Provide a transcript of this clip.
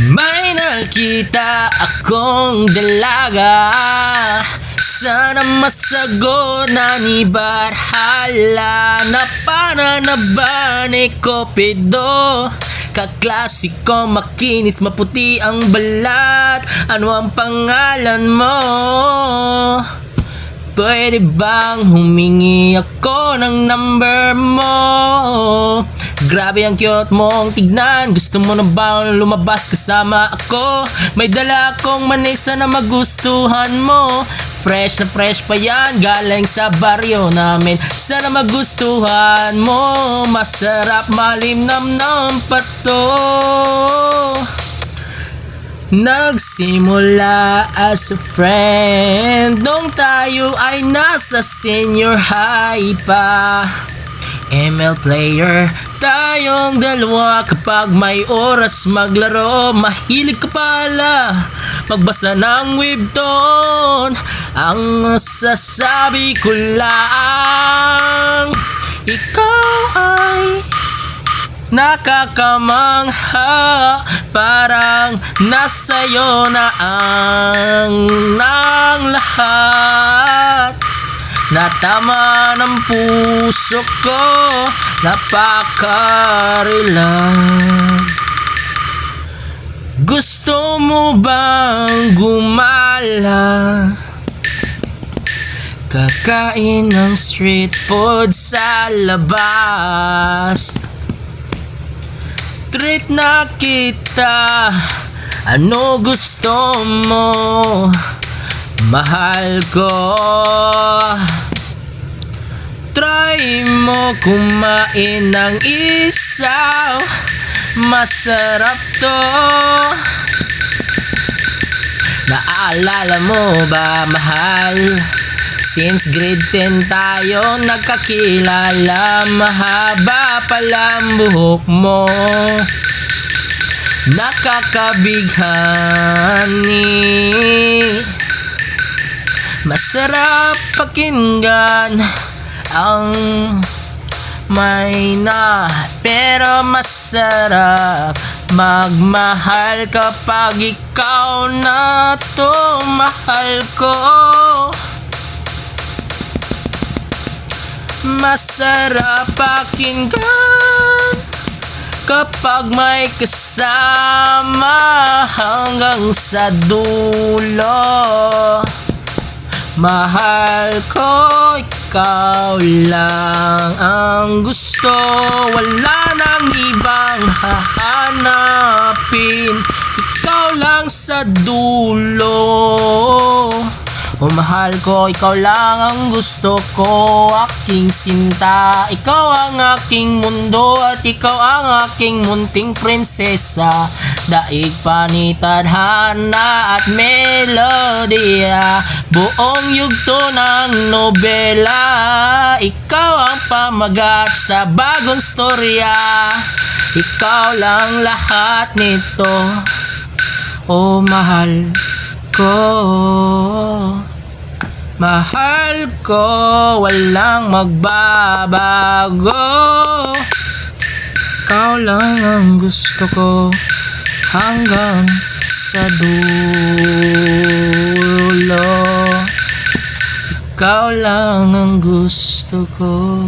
nakita akong dalaga Sana masagot na ni Barhala Na pananaba ni Cupido Kaklasiko, makinis, maputi ang balat Ano ang pangalan mo? Pwede bang humingi ako ng number mo? Grabe ang cute mong tignan. Gusto mo na ba lumabas kasama ako? May dala akong manisa na magustuhan mo. Fresh na fresh pa yan Galing sa baryo namin. Sana magustuhan mo. Masarap malimnam-nam pa to Nagsimula as a friend. Nung tayo ay nasa senior high pa. ML player Tayong dalawa. Kapag may oras maglaro Mahilig ka pala. Magbasa ng webtoon. Ang sasabi ko lang Ikaw ay Nakakamangha. Parang nasa'yo na ang ng lahat Natama ng puso ko Napakarilag Gusto mo bang gumala? Kakain ng street food sa labas Treat na kita Ano gusto mo? Mahal ko Try mo kumain ng isaw. Masarap to. Naaalala mo ba mahal? Since grade 10 tayo nagkakilala. Mahaba pala ang buhok mo. Nakakabighani Masarap pakinggan ang may na pero masarap. Magmahal kapag ikaw na to mahal ko. Masarap pakinggan Kapag may kasama hanggang sa dulo Mahal ko, ikaw lang ang gusto. Wala nang ibang hahanapin. Ikaw lang sa dulo O mahal ko, ikaw lang ang gusto ko. Aking sinta Ikaw ang aking mundo. At ikaw ang aking munting prinsesa. Daig panitadhana at melodya Buong yugto ng nobela. Ikaw ang pamagat sa bagong storya. Ikaw lang lahat nito. O mahal ko Mahal ko, walang magbabago. Ikaw lang ang gusto ko hanggang sa dulo. Ikaw lang ang gusto ko